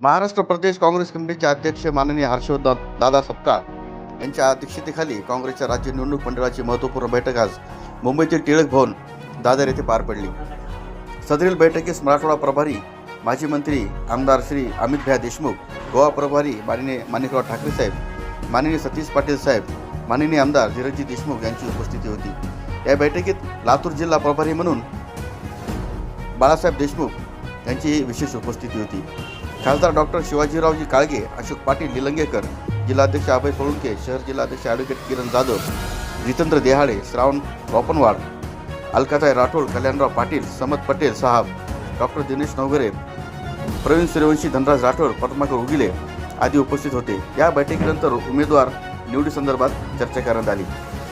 महाराष्ट्र प्रदेश काँग्रेस कमिटीचे अध्यक्ष माननीय हर्षवर्धन दादा सपकाळ यांच्या अध्यक्षतेखाली काँग्रेसच्या राज्य निवडणूक मंडळाची महत्त्वपूर्ण बैठक आज मुंबईतील टिळक भवन दादर येथे पार पडली. सदरील बैठकीस मराठवाडा प्रभारी माजी मंत्री आमदार श्री अमित भ्या देशमुख गोवा प्रभारी माननीय माणिकराव ठाकरे साहेब माननीय सतीश पाटील साहेब माननीय आमदार धीरजी देशमुख यांची उपस्थिती होती. या बैठकीत लातूर जिल्हा प्रभारी म्हणून बाळासाहेब देशमुख यांची विशेष उपस्थिती होती. खासदार डॉक्टर शिवाजीरावजी काळगे अशोक पाटील निलंगेकर जिल्हाध्यक्ष अभय सोळुंके शहर जिल्हाध्यक्ष ॲडव्होकेट किरण जाधव जितेंद्र देहाडे श्रावण रोपनवाड अलकाताई राठोड कल्याणराव पाटील समत पटेल साहब डॉक्टर दिनेश नवगरे प्रवीण सूर्यवंशी धनराज राठोड पद्माकर उगिले आदी उपस्थित होते. या बैठकीनंतर उमेदवार निवडीसंदर्भात चर्चा करण्यात आली.